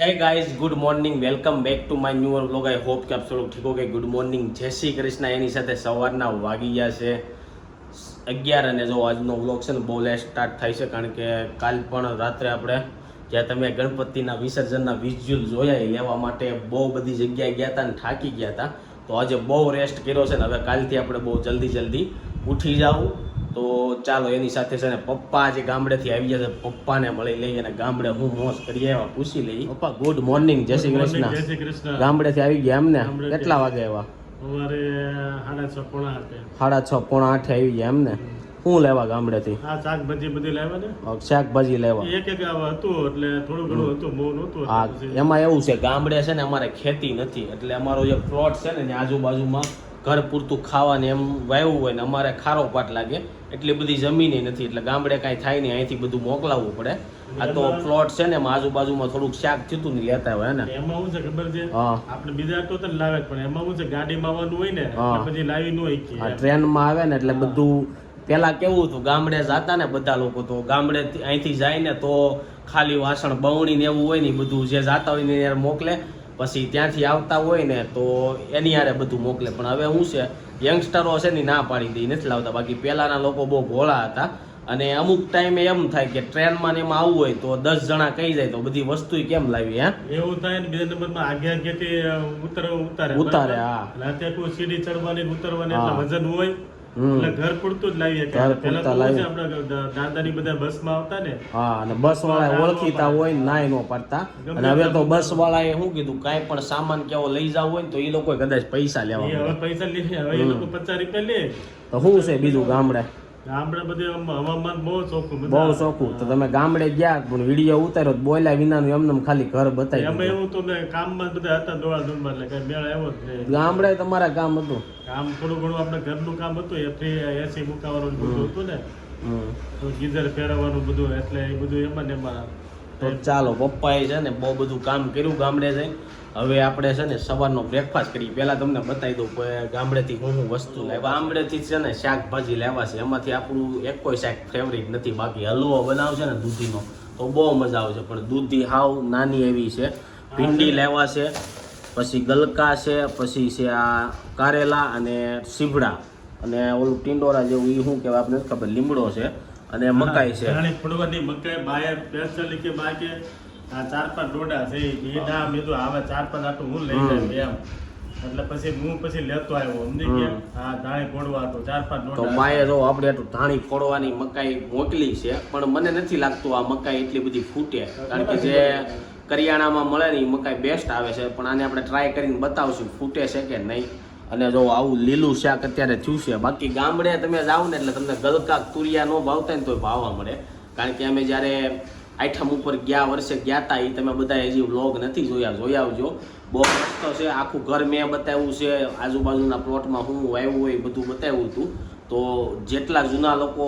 Hey guys good morning welcome back to my new vlog I hope કે આપ સૌ ઠીક હો ગુડ મોર્નિંગ જય શ્રી કૃષ્ણ. એની સાથે સવારના વાગી ગયા છે અગિયાર અને જો આજનો વ્લોગ છે ને બહુ લેટ સ્ટાર્ટ થાય છે કારણ કે કાલ પણ રાત્રે આપણે જ્યાં તમે ગણપતિના વિસર્જનના વિઝ્યુઅલ જોયા એ લેવા માટે બહુ બધી જગ્યાએ ગયા હતા અને થાકી ગયા હતા. તો આજે બહુ રેસ્ટ કર્યો છે ને હવે કાલથી આપણે બહુ જલ્દી જલ્દી ઉઠી જાવું તો ચાલો એની સાથે છે ને પપ્પા જે ગામડેથી આવી ગયા છે પપ્પાને મળી લઈ અને ગામડે હું મોસ કરીએ એવા પૂછી લઈ પપ્પા ગુડ મોર્નિંગ જય શ્રી કૃષ્ણ. ગામડેથી આવી ગયા એમને. કેટલા વાગે આવ્યા સાડા છ પોણા હાથે સાડા છ પોણા આઠે આવી ગયા એમને? શું લેવા ગામડેથી? હા શાકભાજી બધી લેવા ને? શાકભાજી લેવા. એક એક હતું એટલે થોડું ઘણું હતું બહુ નહોતું હા એમાં એવું છે ગામડે છે ને અમારે ખેતી નથી એટલે અમારો જે પ્લોટ છે ને આજુબાજુમાં ઘર પૂરતું ખાવાને એમ વાવ્યું હોય ને અમારે ખારો પાટ લાગે. એટલી બધી જમીન નથી એટલે ગામડે કાંઈ થાય નહીં. અહીંથી બધું મોકલાવવું પડે. આ તો પ્લોટ છે ને એમાં આજુબાજુમાં થોડુંક શાક થતું ને લેતા હોય ને? એમાં શું છે ખબર છે? આપણે બીજા તો તને લાવે પણ એમાં શું છે ગાડીમાં આવવાનું હોય ને પછી લાવી ન હોય ટ્રેનમાં આવે ને એટલે બધું પેલા કેવું હતું ગામડે જતા ને બધા લોકો તો ગામડે અહીંથી જાય ને તો ખાલી વાસણ બવણી ને એવું હોય ને બધું જે જાતા હોય ને મોકલે. પછી ત્યાંથી આવતા હોય ને તો એની યારે બધું મોકલે. પણ હવે શું છે યંગસ્ટરો છે ને ના પાડી દે નથી લાવતા બાકી પહેલાંના લોકો બહુ ભોળા હતા અને અમુક ટાઈમે એમ થાય કે ટ્રેનમાં ને એમાં આવવું હોય તો દસ જણા કહી જાય તો બધી વસ્તુ કેમ લાવી હે એવું થાય ને બીજા નંબરમાં આગે આગે ઉતરે ઉતારે ઉતારે? હા. રાતે કોઈ સીડી ચડવાની ઉતરવાની. વજન હોય. એટલે ઘર પૂરતું જ લાવીએ ઘર પૂરતા લાવીએ. આપણા દાદાની બધા બસમાં આવતા ને. હા અને બસ વાળા ઓળખીતા હોય નાય નો પડતા. અને હવે તો બસ વાળાએ શું કીધું? કાંઈ પણ સામાન કેવો લઈ જવું હોય ને તો એ લોકો કદાચ પૈસા લેવા હવે પૈસા લે હવે એ લોકો પચાસ રૂપિયા લે. તો શું છે બીજું ગામડે? ગામડે બધે હવામાન બહુ ચોખ્ખું બહુ ચોખ્ખું. તો તમે ગામડે ગયા પણ વીડિયો ઉતાર્યો બોલ્યા વિનાનું એમને ખાલી ઘર બતાવી એમાં એવું તો મેં કામમાં બધા હતા દોડા દોડમાં એટલે કઈ મેળ આવ્યો જ નહીં. ગામડે તમારા કામ હતું? કામ થોડું ઘણું આપણે ઘરનું કામ હતું એ ફ્રી એસી મુકાવાનું બધું હતું ને. તો ગીઝર ફેરવવાનું બધું એટલે એ બધું એમાં ને એમાં તો ચાલો પપ્પાએ છે ને બહુ બધું કામ કર્યું ગામડે જઈને. હવે આપણે છે ને સવારનો બ્રેકફાસ્ટ કરીએ. પહેલાં તમને બતાવી દઉં કે ગામડેથી હું હું વસ્તુ લાવ્યા ગામડેથી છે ને શાકભાજી લેવા છે. એમાંથી આપણું એક કોઈ શાક ફેવરિટ નથી. બાકી હલવો બનાવશે ને દૂધીનો તો બહુ મજા આવશે પણ દૂધી હાવ નાની એવી છે. ભીંડી લેવા છે પછી ગલકા છે પછી છે આ કારેલા અને સીભડા અને ઓલું ટિંડોરા જેવું એ શું કહેવાય આપણે ખબર? લીમડો છે. અને મકાઈ છે. મકાઈ બાય કે બા કે આ ચાર પાંચ ડોડા છે એ ના મેં તો આવા ચાર પાંચ આટલું હું લઈ જાય એમ. એટલે પછી હું પછી લેતો આવ્યો સમજી કે આ ધાણી ફોડવા તો ચાર પાંચ તો માએ જો આપણે આટલું ધાણી ફોડવાની મકાઈ મોકલી છે પણ મને નથી લાગતું આ મકાઈ એટલી બધી ફૂટે. કારણ કે જે કરિયાણામાં મળે ને એ મકાઈ બેસ્ટ આવે છે પણ આને આપણે ટ્રાય કરીને બતાવશું ફૂટે છે કે નહીં. અને જો આવું લીલું શાક અત્યારે થયું છે બાકી ગામડે તમે જાઓ ને એટલે તમને ગલકા તુરિયા નો ભાવતા ને તો ભાવવા મળે. કારણ કે અમે જ્યારે આઠમ ઉપર ગયા વર્ષે ગયા હતા એ તમે બધા હજી વ્લોગ નથી જોયા. જોઈ આવજો. બહુ મસ્ત છે. આખું ઘર મેં બતાવ્યું છે. આજુબાજુના પ્લોટમાં હું આવ્યું હોય બધું બતાવ્યું હતું. તો જેટલા જૂના લોકો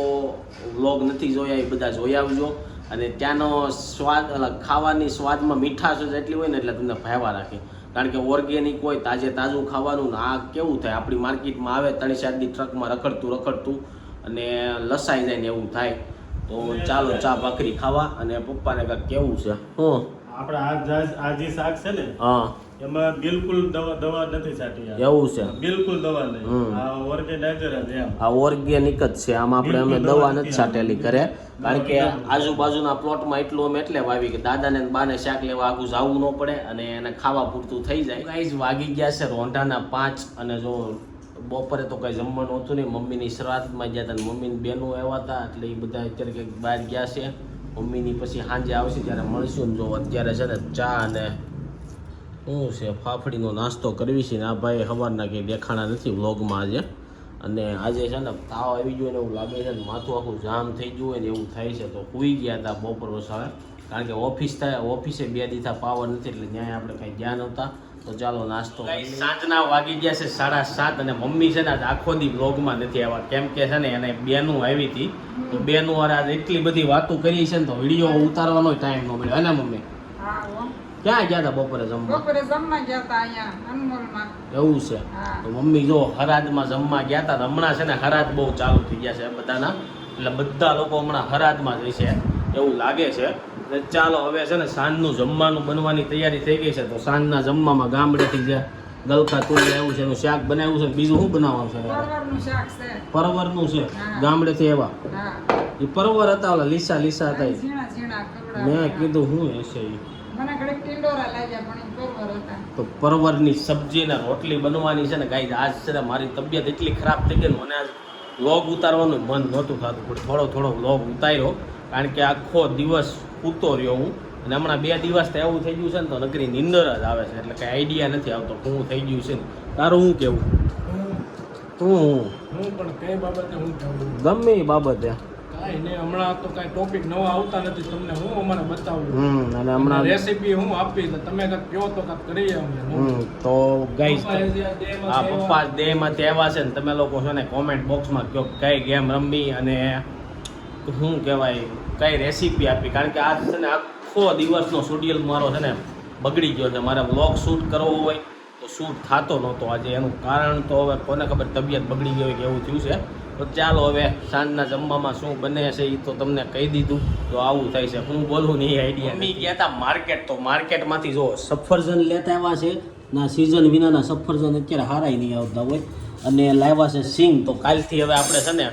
વ્લોગ નથી જોયા એ બધા જોઈ આવજો. અને ત્યાંનો સ્વાદ ખાવાની સ્વાદમાં મીઠાશ જ એટલી હોય ને એટલે તમને ભાવવા રાખે. કારણ કે ઓર્ગેનિક હોય, તાજે તાજું ખાવાનું ને આ કેવું થાય? આપણી માર્કેટમાં આવે ત્રણ ચારની ટ્રકમાં રખડતું રખડતું અને લસાઈ જાય ને એવું થાય. તો ચાલો ચા ભાખરી ખાવા અને પપ્પાને કાંઈક કેવું છે? હું. આપણે આ જા- શાક છે ને હા. એમાં બિલકુલ દવા દવા નથી છાંટી એવું છે. બિલકુલ દવા નહીં. હમ. આ ઓર્ગેનાઇઝર જ એમ. આ ઓર્ગેનિક જ છે. આમાં આપણે અમે દવા નથી છાંટેલી કરે કારણ કે આજુબાજુના પ્લોટમાં એટલું અમે એટલે વાવી કે દાદાને ને બાને શાક લેવા આગું જવું ન પડે અને એને ખાવા પૂરતું થઈ જાય. ગાઈઝ વાગી ગયા છે રોંઢાના પાંચ અને જો બપોરે તો કઈ જમવાનું હતું નહીં. મમ્મીની શ્રાદ્ધમાં ગયા હતા મમ્મીની બહેનો આવ્યા હતા એટલે એ બધા અત્યારે કંઈક બહાર ગયા છે. મમ્મીની પછી સાંજે આવશે ત્યારે મળશું જો અત્યારે છે ને ચા અને શું છે, ફાફડીનો નાસ્તો કરવી છે ને આ ભાઈ સવારના કંઈ દેખાણા નથી વ્લોગમાં આજે. અને આજે છે ને તાવ આવી ગયો ને એવું લાગે છે ને માથું આખું જામ થઈ ગયું હોય ને એવું થાય છે. તો સુઈ ગયા હતા બપોર વસાવે. કારણ કે ઓફિસ થાય, ઓફિસે બે દીધા પાવર નથી એટલે ત્યાં આપણે કાંઈ ગયા નહોતા. તો ચાલો નાસ્તો સાંજના વાગી ગયા છે સાડા સાત અને મમ્મી છે ને આજ આખો દી બ્લોગમાં નથી આવ્યા. કેમ કે છે ને એને બેનું આવી હતી. તો બેનું વાળા આજ એટલી બધી વાતો કરી છે ને તો વીડિયો ઉતારવાનો ટાઈમ ન મળ્યો. એના મમ્મી? ક્યાં ગયા હતા બપોરે જમવા? બપોરે જમવા ગયા હતા અહીંયા અનમોલમાં. એવું છે. તો મમ્મી જો હરાદમાં જમવા ગયા હતા હમણાં છે ને હરાદ બહુ ચાલુ થઈ ગયા છે બધાના. એટલે બધા લોકો હમણાં હરાજમાં જ છે એવું લાગે છે. ચાલો હવે છે ને સાંજનું જમવાનું બનવાની તૈયારી થઈ ગઈ છે. તો સાંજના જમવામાં ગામડેથી જે ગલકા તુરી આવ્યું છે એનું શાક બનાવ્યું છે. બીજું શું બનાવવાનું છે? પરવરનું છે. ગામડેથી એવા? એ પરવર હતા ઓલા લીસા લીસા હતા મેં કીધું શું હશે તો પરવરની સબ્જી ને રોટલી બનવાની છે ને ગાઈ આજ છે ને મારી તબિયત એટલી ખરાબ થઈ ગઈ ને મને આજ લોગ ઉતારવાનું મન નહોતું થતું. પણ થોડો થોડો લોગ ઉતાર્યો કારણ કે આખો દિવસ સૂતો રહ્યો હું. અને હમણાં બે દિવસ તો એવું થઈ ગયું છે ને તો નકરી નીંદર જ આવે છે. એટલે કઈ આઈડિયા નથી આવતો હું થઈ ગયું છે ને. તારું શું કેવું? તું હું. હું. પણ કઈ બાબતે હું ગમે એ બાબતે. હમણાં તો કાંઈ ટોપિક નવા આવતા નથી. તમને હું અમારે બતાવું. હમ અને હમણાં રેસીપી હું આપી તમે કાંઈક કહો તો કાંઈક કરીએ હમ તો ગાઈસ આ પપ્પા આ સેવા- પપ્પા છે ને તમે લોકો છે ને કોમેન્ટ બોક્સમાં કહો કઈ ગેમ રમવી અને શું કહેવાય કઈ રેસીપી આપી. કારણ કે આજ છે ને આખો દિવસનો શેડ્યુલ મારો છે ને બગડી ગયો છે. મારે વ્લોગ શૂટ કરવો હોય તો શૂટ થતો નહોતો આજે. એનું કારણ તો હવે કોને ખબર તબિયત બગડી ગઈ હોય કે એવું થયું છે. તો ચાલો હવે સાંજના જમવામાં શું બને છે એ તો તમને કહી દીધું. તો આવું થાય છે. હું બોલું નહીં આઈડિયા મમ્મી ગયા હતા માર્કેટ તો માર્કેટમાંથી જો સફરજન લેતા આવ્યા છે. ના સિઝન વિનાના સફરજન અત્યારે હારાય નહીં આવતા હોય. અને લાવ્યા છે સિંગ. તો કાલથી હવે આપણે છે ને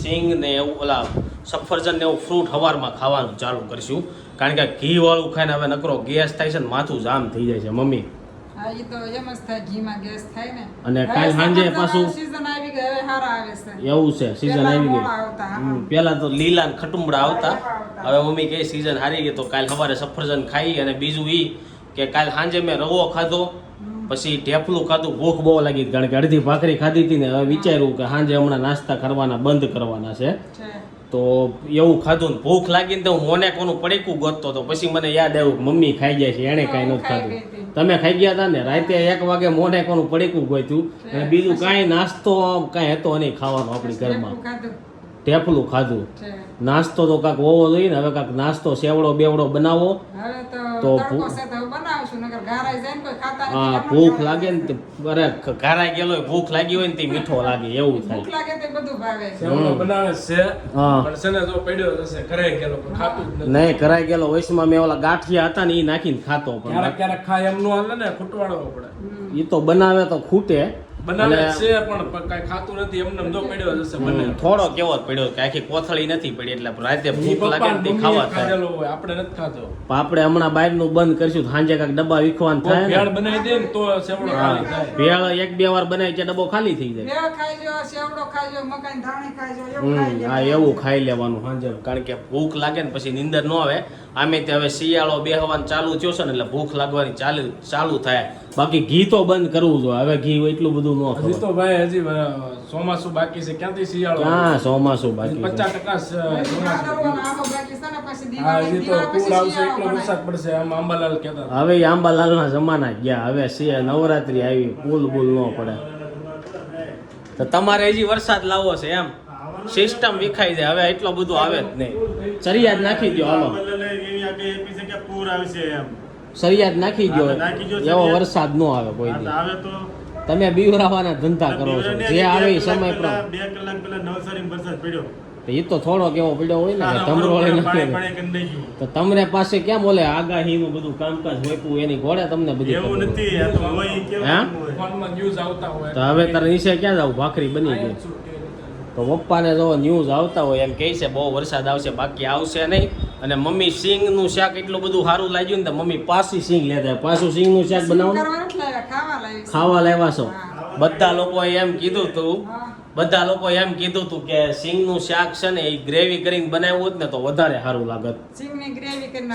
સિંગ ને એવું ઓલા સફરજન ને એવું ફ્રૂટ હવારમાં ખાવાનું ચાલુ કરીશું. કારણ કે ઘી વાળું ખાઈને હવે નકરો ગેસ થાય છે ને માથું જામ થઈ જાય છે મમ્મી. અને કાલ સાંજે પાછું- એવું છે સિઝન આવી ગઈ. પહેલા તો લીલા ને આવતા. હવે મમ્મી કહે સીઝન હારી ગઈ તો કાલ સવારે સફરજન ખાઈ અને બીજું ઈ કે કાલ સાંજે મેં રવો ખાધો પછી ઢેફલું ખાધું ભૂખ બહુ લાગી કારણ કે અડધી ભાખરી ખાધી હતી ને હવે વિચાર્યું કે સાંજે હમણાં નાસ્તા કરવાના બંધ કરવાના છે. તો એવું ખાધું ને ભૂખ લાગીને તો હું મોને કોનું પડીકું ગોતતો તો પછી મને યાદ આવ્યું મમ્મી ખાઈ જાય છે એણે કાંઈ નથી ખાધું. તમે ખાઈ ગયા હતા ને? રાતે એક વાગે મોને કોનું પડીકું ગોત્યું અને બીજું કાંઈ નાસ્તો કાંઈ હતો નહીં ખાવાનો આપણી ઘરમાં. ખાધું. ટેપલું ખાધું નાસ્તો તો કાંક હોવો જોઈએ ને હવે કાંક નાસ્તો સેવડો બેવડો બનાવો. તો તો તડકો ભૂ- છે તો હવે બનાવશું નકર ઘારાઈ જાય ને કોઈ ખાતા નથી. હા ભૂખ લાગે ને તે અરે ઘરાઈ ગયેલો હોય ભૂખ લાગી હોય ને તે મીઠો લાગે એવું થાય. ભૂખ લાગે તો બધું ભાવે સેવડો હમ. બનાવે છે હા. પણ છે ને જો પડ્યો હશે ઘરે ગયેલો પણ ખાતું જ નથી. નહીં કરાઈ ગયેલો વયસમાં મેં ઓલા ગાંઠિયા હતા ને એ નાખીને ખાતો પણ ક્યારેક ક્યારેક ખાય એમનું હાલે ને ખૂટવાડવો પડે. એ તો બનાવે તો ખૂટે બનાવે છે પણ પ- ખાતું નથી એમને જો પડ્યો જ બને. થોડો કેવો પડ્યો કે આખી કોથળી નથી પડી એટલે રાતે ભૂખ લાગે તે ખાવા થાય. હોય આપણે નથી ખાતો પણ આપણે હમણાં બહારનું બંધ કરશું સાંજે કાંઈક ડબ્બા વિખવાન થાય ભેળ બનાવી દે ને તો સેવડો ખાલી થાય. ભેળ એક બે વાર બનાવી ત્યાં ડબ્બો ખાલી થઈ જાય. ભેળ ખાઈ જો સેવડો ખાઈ જો મકાઈ ધાણી ખાઈ જો એવું ખાઈ હમ હા એવું ખાઈ લેવાનું સાંજે. કારણ કે ભૂખ લાગે ને પછી નીંદર ન આવે. આમે તે હવે શિયાળો બેહવાનું ચાલુ થયો છે ને એટલે ભૂખ લાગવાની ચાલુ ચાલુ થાય. બાકી ઘી તો બંધ કરવું જોઈએ. હવે ઘી એટલું બધું ન હજી તો ભાઈ હજી ચોમાસું બાકી છે. ક્યાંથી શિયાળો? હા ચોમાસું બાકી પચાસ ટકા ને છે ને આવશે એટલો વરસાદ પડશે આમ આંબાલાલ કહેતા હવે ઈ આંબાલાલના જમાના ગયા. હવે સિયા નવરાત્રી આવી પુલ બુલ ન પડે. તો તમારે હજી વરસાદ લાવવો છે એમ? સિસ્ટમ વિખાઈ જાય. હવે એટલો બધો આવે જ નહીં. ચરિયાદ નાખી દો હાલો. આંબાલાલે કે પૂર આવશે એમ. સરિયાદ નાખી દ્યો. એવો વરસાદ નો આવે કોઈ આવે તો તમે બીવરાવાના ધંધા કરો છો. જે આવે એ સમય પર બે કલાક પહેલા નવસારી વરસાદ પડ્યો. એ તો થોડો કેવો પડ્યો હોય ને વરોવરે નાખી. તો તમને પાસે કેમ બોલે આગાહીનું બધું કામકાજ હોયપું એની ઘોડે તમને બધું એવું નથી આ તો હવે તારે નીચે ક્યાં જાવ? ભાખરી બની ગઈ. તો પપ્પાને જો ન્યૂઝ આવતા હોય એમ કહે છે બહુ વરસાદ આવશે બાકી આવશે નહીં. અને મમ્મી સિંગનું શાક એટલું બધું સારું લાગ્યું ને તો મમ્મી પાછી સિંગ લેતા પાછું સિંગનું શાક સિંગ બનાવવાનું ખાવા લેવા લાવ્યા છો? બધા લોકોએ એમ કીધું તું બધા લોકો એમ કીધું તું કે સિંગનું શાક છે ને એ ગ્રેવી કરીને બનાવ્યું હોત ને તો વધારે સારું લાગત.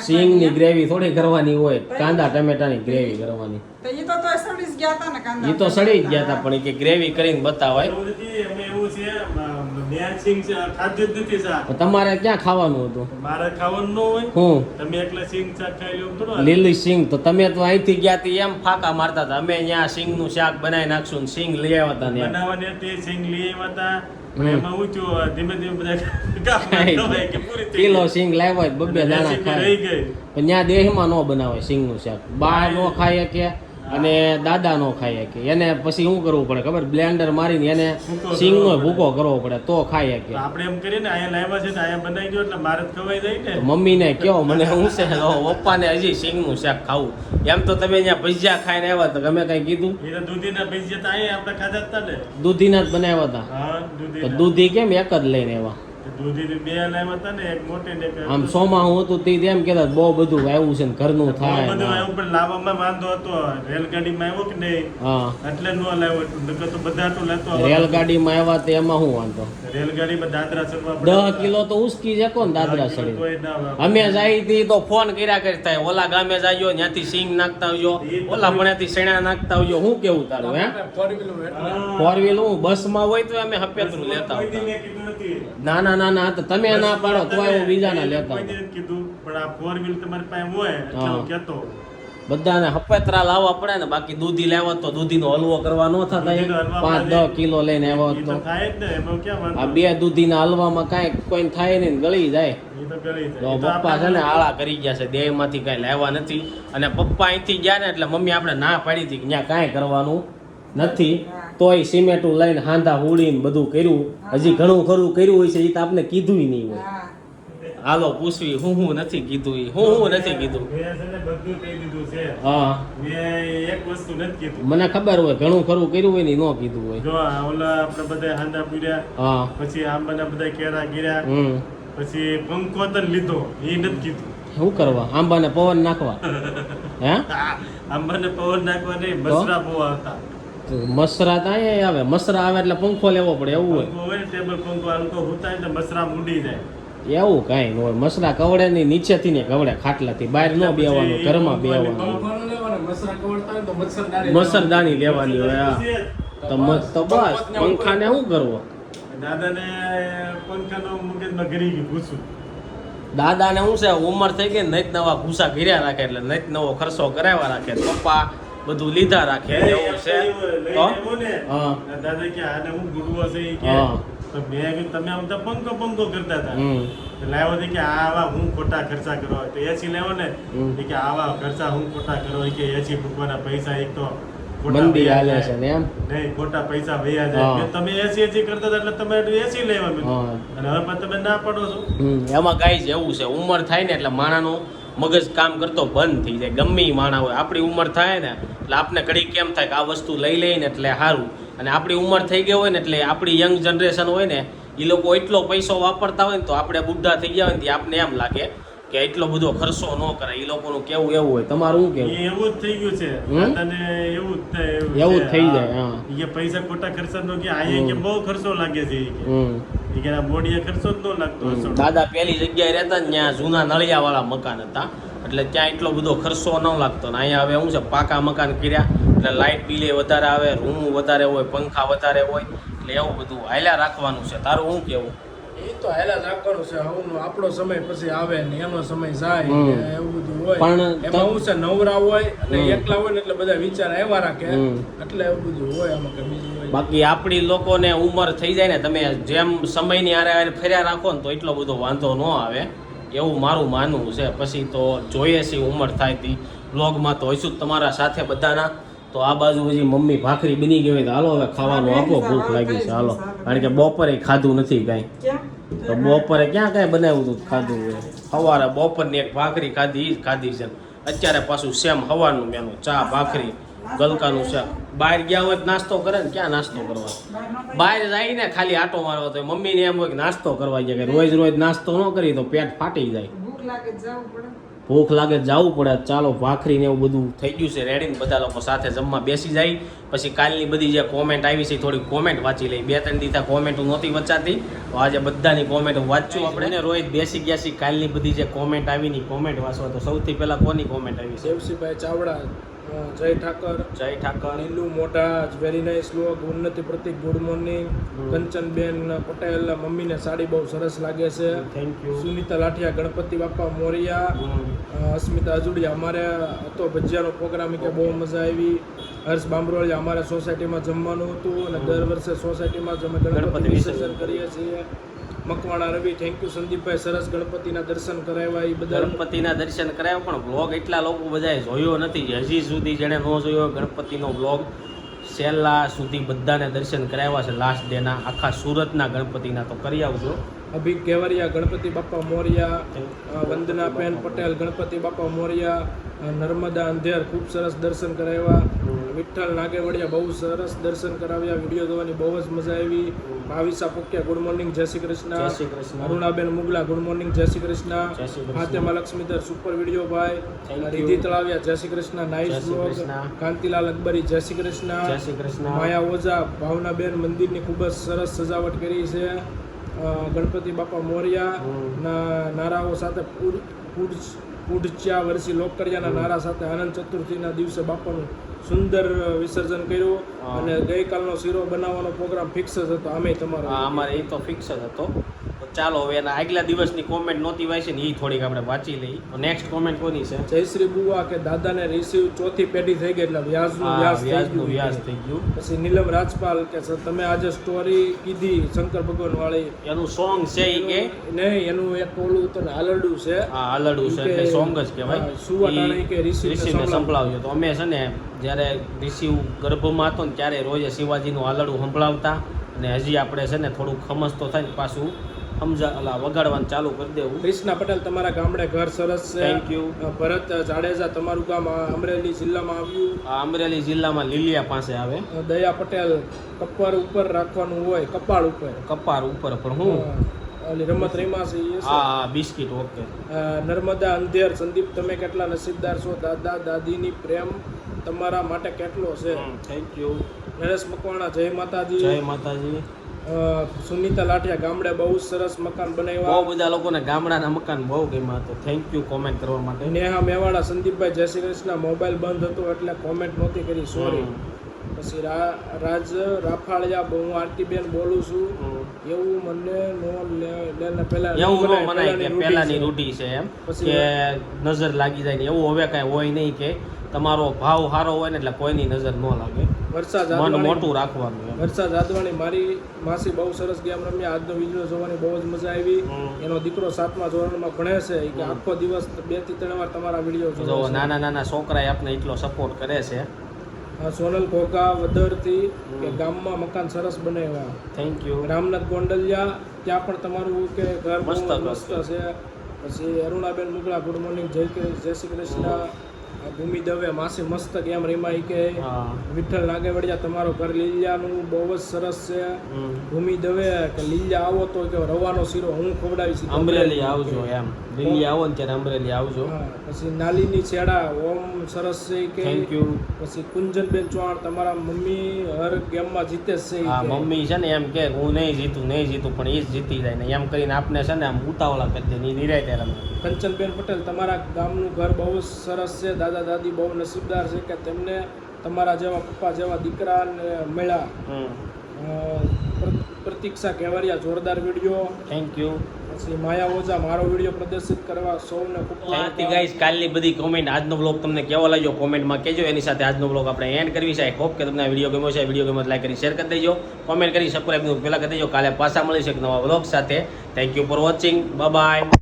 સિંગની ગ્રેવી થોડી કરવાની હોય કાંદા ટમેટાની ગ્રેવી કરવાની. તો ઈ તો તોય સડી જ ગયા તા ને કાંદા એ તો સડી જ ગયા હતા પણ એ કે ગ્રેવી કરીને બતાવાય. એવું છે સિંગ ખાધું જ નથી શાક. તમારે ક્યાં ખાવાનું હતું? મારે ખાવાનું ન હોય. હું. તમે એકલા સિંગ શાક ખાઈ લો થોડું લીલી સિંગ તો તમે તો અહીંથી ગયા તી એમ ફાકા મારતા હતા. અમે અહીંયા સિંગનું શાક બનાવી નાખશું ને સિંગ લઈ આવ્યા હતા બનાવવાની હતી સિંગ લઈ આવ્યા હતા. કિલો સિંગ લાવ્યા અને દાણા ખાય. પણ ત્યાં દેહમાં ન બનાવે સિંગનું શાક. બહાર ન ખાય કે અને દાદા નો ખાઈ શકે. એને પછી શું કરવું પડે ખબર? બ્લેન્ડર મારીને એને સિંગ નો ભૂકો કરવો પડે તો ખાઈ શકે. આપણે એમ કરીએ ને અહીંયા લાવ્યા છે અહીંયા બનાવી દો એટલે મારે ખવાઈ જાય ને. મમ્મી મમ્મીને કયો મને હું છે? પપ્પા ને હજી સિંગનું શાક ખાવું. એમ તો તમે અહીંયા ભજીયા ખાઈને આવ્યા તો ગમે કઈ કીધું? એ ના પૈસા અહીંયા આપણે ખાધા હતા ને. દૂધીના જ બનાવ્યા હતા. તો દૂધી કેમ એક જ લઈને આવ્યા? દૂધી બે લાવ્યા હતા ને એક મોટી ને આમ સોમાં હું હતું તે એમ કહેતા બહુ બધું આવ્યું છે ને ઘરનું થાય બધું આવ્યું પણ લાવવામાં વાંધો હતો. રેલગાડીમાં આવ્યો કે નહીં? હા. એટલે ન લાવ્યો નકર તો બધા આટલું લેતો રેલગાડીમાં આવ્યા તે એમાં શું વાંધો? રેલગાડીમાં દાદરા ચડવા દસ કિલો તો ઉસકી જકો ને દાદરા આવે. અમે જાય તી તો ફોન કર્યા કરતા ઓલા ગામે જાયો ત્યાંથી સિંગ નાખતા આવજો ઓલા ભણ્યાથી શેણા નાખતા આવજો. હું કેવું તારું હે? ફોર વ્હીલર એટલે. હા. વ્હીલ હું બસમાં હોય તો અમે હપેતરું લેતા. ના ના ના ના તો તમે ના પાડો તો હું બીજાના લેતા. કીધું પણ આ ફોર વ્હીલ તમારી પાસે હોય એટલે હું કહેતો બધાને હપેતરા લાવવા પડે ને બાકી દૂધી લેવા તો દૂધીનો હલવો કરવા ન થતા પાંચ દસ કિલો લઈને આવ્યો હોત. તો આ બે દૂધીના હલવામાં કાંઈ કોઈ થાય નહીં ગળી જાય. તો પપ્પા છે ને આળા કરી ગયા છે દેહમાંથી કાંઈ લેવા નથી. અને પપ્પા અહીંથી ગયા ને એટલે મમ્મી આપણે ના પાડી હતી ત્યાં કાંઈ કરવાનું. નથી તોય સિમેન્ટું લઈને હાંધા ઉડીને બધું કર્યું. હજી ઘણું ખરું કર્યું હોય છે એ તો આપણે કીધું નહીં હોય. હાલો પૂછવી હું હું નથી કીધું એ? હું હું નથી કીધું? મેં છે ને બધું કહી દીધું છે. હા. એક વસ્તુ નથી કીધું. મને ખબર હોય ઘણું ખરું કર્યું હોય ને ન કીધું હોય. જો ઓલા આપણે બધા હાંડા પૂર્યા હા. પછી આંબાના બધા કેરા ગીર્યા હમ. પછી પંકોતર લીધો એ નથી કીધું. શું કરવા? આંબાને પવન નાખવા? હે? આંબાને પવન નાખવા નહીં બસરા બહુ આવતા. તો મસરા તો અહીંયા આવે. મસરા આવે એટલે પંખો લેવો પડે એવું હોય. ટેબલ પંખો હલકો હુતાય ને મસરા મૂડી જાય. એવું કાંઈ ન હોય. મસરા કવડે ની નીચેથી ને કવડે ખાટલાથી. બહાર ન બેવાનું ઘરમાં બેવાનું. મસરદાની લેવાની હોય હા. તો બસ પંખાને શું કરવો? દાદાને પંખાનો મગજમાં ગયું પૂછું દાદાને શું છે ઉંમર થઈ ગઈ નઈત નવા ભૂસા ઘીર્યા રાખે એટલે નઈત નવો ખર્ચો કરાવ્યા રાખે. પપ્પા બધું લીધા રાખે. એવું છે? તો હા. દાદા કે આને હું ગુડવો છે કે. તો મેં કીધું તમે આમ તો કરતા હતા. લાવ્યો છે કે આવા હું ખોટા ખર્ચા કરો તો એસી લેવો ને? કે આવા ખર્ચા હું ખોટા કરો કે એસી પૈસા એક તો ખોટા મંદી હાલે છે ને એમ? નહીં ખોટા પૈસા વયા જાય. તમે એસી એસી કરતા હતા એટલે તમે એસી લેવા. અને હવે તમે ના પડો છો. એમાં કાંઈ જ એવું છે. ઉંમર થાય ને એટલે માણાનું મગજ કામ કરતો બંધ થઈ જાય. ગમે માણા હોય. આપણી ઉંમર થાય ને એટલે આપને ઘડી કેમ થાય કે આ વસ્તુ લઈ લઈને એટલે સારું અને આપણી ઉંમર થઈ ગઈ હોય ને એટલે આપણી યંગ જનરેશન હોય ને એ લોકો એટલો પૈસો વાપરતા હોય ને તો આપણે બુઢા થઈ ગયા હોય ને આપને એમ લાગે કે એટલો બધો ખર્ચો ન કરાય. એ લોકોનું કેવું એવું હોય તમારું શું કેવું? એવું જ થઈ ગયું છે. તને એવું જ થાય એવું જ થઈ જાય, હા. કે પૈસા ખોટા ખર્ચા નો કે અહીંયા કે બહુ ખર્ચો લાગે છે કે. કે આ બોડીએ ખર્ચો જ ન લાગતો. દાદા પેલી જગ્યાએ રહેતા ને ત્યાં જૂના નળિયાવાળા મકાન હતા. એટલે ત્યાં એટલો બધો ખર્ચો ન લાગતો. ને અહીંયા હવે શું છે પાકા મકાન કર્યા એટલે લાઇટ બિલે વધારે આવે રૂમ વધારે હોય પંખા વધારે હોય એટલે એવું બધું હાલ્યા રાખવાનું છે. તારું શું કેવું? એ તો હાલ્યા રાખવાનું છે. હવનો આપણો સમય પછી આવે ને એનો સમય જાય એવું બધું હોય. પણ એમાં હું છે નવરા હોય અને. એકલા હોય ને એટલે બધા વિચાર આવ્યા રાખે. એટલે એવું બધું હોય આમાં કે બીજું હોય. બાકી આપણી લોકોને ઉંમર થઈ જાય ને તમે જેમ સમયની આરે આરે ફેર્યા રાખો ને તો એટલો બધો વાંધો ન આવે. એવું મારું માનવું છે. પછી તો જોઈએ છે ઉંમર થાય તી. બ્લોગમાં તો હશું તમારા સાથે બધાના. તો આ બાજુ હજી મમ્મી ભાખરી બની ગઈ હોય તો હાલો હવે ખાવાનું આપો. ભૂખ લાગી છે. હાલો. કારણ કે બપોરે ખાધું નથી કાંઈ. તો બપોરે ક્યાં કાંઈ બનાવ્યું હતું ખાધું હોય? સવારે બપોરની એક ભાખરી ખાધી એ જ ખાધી છે. અત્યારે પાછું સેમ હવાનું મેનું. ચા ભાખરી ગલકાનું શાક. બહાર ગયા હોય નાસ્તો કરે ને ક્યાં નાસ્તો કરવા? બહાર જાય ને ખાલી આટો મારવા તો મમ્મીને એમ હોય કે નાસ્તો કરવા જાય કે રોજ રોજ નાસ્તો ન કરી તો પેટ ફાટી જાય. ભૂખ લાગે જવું પડે. ભૂખ લાગે તો જવું પડે. ચાલો ભાખરી ને એવું બધું થઈ ગયું છે રેડી ને બધા લોકો સાથે જમવા બેસી જાય. પછી કાલની બધી જે કોમેન્ટ આવી છે થોડી કોમેન્ટ વાંચી લઈ. બે ત્રણ દીધા કોમેન્ટ નહોતી વચાતી. તો આજે બધાની કોમેન્ટ વાંચ્યું આપણે. ને રોહિત બેસી ગયા છીએ કાલની બધી જે કોમેન્ટ આવી ની કોમેન્ટ વાંચવા. તો સૌથી પહેલા કોની કોમેન્ટ આવી છે? દેવસીભાઈ ચાવડા. જય ઠાકર. જય ઠાકર. નીલુ મોઢા very nice look Unnati Pratik good morning Kanchanben Patel મમ્મીને સાડી બહુ સરસ લાગે છે. Thank you Sunita Lathiya Ganpati Bappa Morya. અસ્મિતા અજુડિયા અમારે હતો ભજીયાનો પ્રોગ્રામ કે બહુ મજા આવી. હર્ષ બામરોળિયા અમારે સોસાયટીમાં જમવાનું હતું અને દર વર્ષે સોસાયટીમાં જ અમે ગણપતિ વિસર્જન કરીએ છીએ. મકવાણા રવિ થેન્ક યુ સંદીપભાઈ સરસ ગણપતિના દર્શન કરાવ્યા એ બધા ગણપતિના દર્શન કરાવ્યા પણ બ્લોગ એટલા લોકો બધાએ જોયો નથી હજી સુધી જેણે ન જોયો ગણપતિનો બ્લોગ છેલ્લા સુધી બધાને દર્શન કરાવ્યા છે. લાસ્ટ ડેના આખા સુરતના ગણપતિના તો કરી આવજો. અભિક કેવરિયા ગણપતિ બાપા મોર્યા વંદના વંદનાબેન પટેલ ગણપતિ બાપા મોરિયા નર્મદા અંધેર ખૂબ સરસ દર્શન કરાવ્યા. વિઠ્ઠલ નાગેવડિયા બહુ સરસ દર્શન કરાવ્યા. વીડિયો જોવાની બહુ જ મજા આવી. ભાવિસા પોક્યા ગુડ મોર્નિંગ જય શ્રી કૃષ્ણ. જય શ્રી કૃષ્ણ. અરુણાબેન મુગલા ગુડ મોર્નિંગ જય શ્રી કૃષ્ણ. ફાતેમા લક્ષ્મીધર સુપર વીડિયો ભાઈ. રિધિ તળાવિયા જય શ્રી કૃષ્ણ. નાઇસ બ્લોગ કાંતિલાલ અકબરી જય શ્રી કૃષ્ણ. જય શ્રી કૃષ્ણ. માયા ઓઝા ભાવનાબેન મંદિરની ખૂબ જ સરસ સજાવટ કરી છે. ગણપતિ બાપા મોર્યા ના નારાઓ સાથે પૂર પૂડ- પૂડચ્યા વર્ષી લોકકરિયાના નારા સાથે આનંદ ચતુર્થીના દિવસે બાપાનું સુંદર વિસર્જન કર્યું અને ગઈકાલનો શીરો બનાવવાનો પ્રોગ્રામ ફિક્સ જ હતો. આમે તમારો અમારે એ તો ફિક્સ જ હતો. ચાલો હવે એના આગલા દિવસની કોમેન્ટ નહોતી વાંચી ને એ થોડીક આપણે વાંચી લઈ તો નેક્સ્ટ કોમેન્ટ કોની છે? જયશ્રી બુવા કે દાદાને રિસીવ ચોથી પેઢી થઈ ગઈ એટલે વ્યાજનું વ્યાજ થઈ વ્યાજનું ગયું. વ્યાજ થઈ ગયું. પછી નીલમ રાજપાલ કે સર તમે આજે સ્ટોરી કીધી શંકર ભગવાન વાળી એનું સોંગ છે એ કે? નહીં એનું એક ઓલું તો આલડું છે. હા આલડું છે એટલે સોંગ જ કહેવાય. સુવાટાણી કે રિસીવ ઋષિને સંભળાવ્યું. તો અમે છે ને જ્યારે રિસીવ ગર્ભમાં હતો ને ત્યારે રોજે શિવાજીનું આલડું સંભળાવતા. અને હજી આપણે છે ને થોડું ખમસતો થાય ને પાછું. સમજા વગાડવાનું ચાલુ કરી દેવું. ક્રિષ્ના પટેલ તમારા ગામડે ઘર સરસ છે. થેન્ક યુ ભરત જાડેજા તમારું ગામ અમરેલી જિલ્લામાં આવ્યું? આ અમરેલી જિલ્લામાં લીલિયા પાસે આવે. દયા પટેલ કપર ઉપર રાખવાનું હોય કપાળ ઉપર. કપાળ ઉપર પણ હું? ઓલી રમત રમ્યા છે હા બિસ્કિટ ઓકે. નર્મદા અંધેર સંદીપ તમે કેટલા નસીબદાર છો? દાદા દાદીની પ્રેમ તમારા માટે કેટલો છે? થેન્ક યુ નરેશ મકવાણા જય માતાજી. જય માતાજી. સુનીતા લાઠિયા ગામડે બહુ સરસ મકાન બહુ બનાવ્યા બધા લોકોને ગામડાના મકાન બહુ ગમ્યા તો થેન્ક યુ કોમેન્ટ કરવા માટે. નેહા મેવાડા સંદીપભાઈ જય શ્રી કૃષ્ણ. મોબાઈલ બંધ હતો એટલે કોમેન્ટ નહોતી કરી. સોરી પછી રાજ રાફાળિયા હું આરતીબેન બોલું છું. એવું મને નો પહેલા એવું નો મનાય, કે પહેલાની રૂઢી છે એમ પછી કે નજર લાગી જાય ને એવું હવે કાંઈ હોય નહીં કે તમારો ભાવ સારો હોય ને એટલે કોઈની નજર ન લાગે. વરસાદ મન મોટું રાખવાનું વરસાદ જાદવાણી મારી માસી બહુ સરસ ગેમ રમ્યા. આજનો વીડિયો જોવાની બહુ જ મજા આવી. એનો દીકરો સાતમા ધોરણમાં ભણે છે. કે આખો દિવસ બેથી ત્રણ વાર તમારા વીડિયો જોવો નાના નાના છોકરાએ આપને એટલો સપોર્ટ કરે છે. સોનલ ઘોઘા વદરથી કે ગામમાં મકાન સરસ બનાવ્યા થેન્ક યુ રામનાથ ગોંડલિયા ત્યાં પણ તમારું કે ઘર મસ્ત મસ્ત છે. પછી અરુણાબેન મુગળા ગુડ મોર્નિંગ. જય જય શ્રી કૃષ્ણ. ભૂમિ દવે માસી મસ્ત એમ રમાઈ કે વિઠ્ઠલ નાગેવડિયા તમારો ઘર લીલિયાનું બહુ જ સરસ છે. ભૂમિ દવે કે લીલિયા આવો તો કે રવાનો શીરો હું ખવડાવીશ અમરેલી આવજો એમ. દિલ્હી આવો ને ત્યારે અમરેલી આવજો. પછી નાલીની છેડા ઓમ સરસ છે કે થેન્ક યુ પછી કુંજનબેન ચૌહાણ તમારા મમ્મી હર ગેમમાં જીતે જ છે હા મમ્મી છે ને એમ કે હું નહીં જીતું નહીં જીતું પણ એ જ જીતી જાય ને. એમ કરીને આપને છે ને આમ ઉતાવળા કરી દે નિરાય ત્યારે કંચનબેન પટેલ તમારા ગામનું ઘર બહુ જ સરસ છે. દાદા દાદી બહુ નસીબદાર છે કે તેમને તમારા જેવા પપ્પા જેવા દીકરાને મળ્યા. પ્રતીક્ષા કેવરિયા જોરદાર વીડિયો. થેન્ક યુ પછી માયા ઓઝા મારો વીડિયો પ્રદર્શિત કરવા સૌને ખૂબ. ગાઈસ કાલની બધી કોમેન્ટ આજનો બ્લોગ તમને કેવો લાગ્યો કોમેન્ટમાં કહેજો. એની સાથે આજનો બ્લોગ આપણે એન્ડ કરવી છે હોપ કે તમને આ વીડિયો ગમ્યો છે. વીડિયો ગમ્યો લાઈક કરી શેર કરી દેજો. કોમેન્ટ કરી સબસ્ક્રાઈબ પહેલાં કરી દેજો. કાલે પાછા મળીશું એક નવા બ્લોગ સાથે. Thank you for watching bye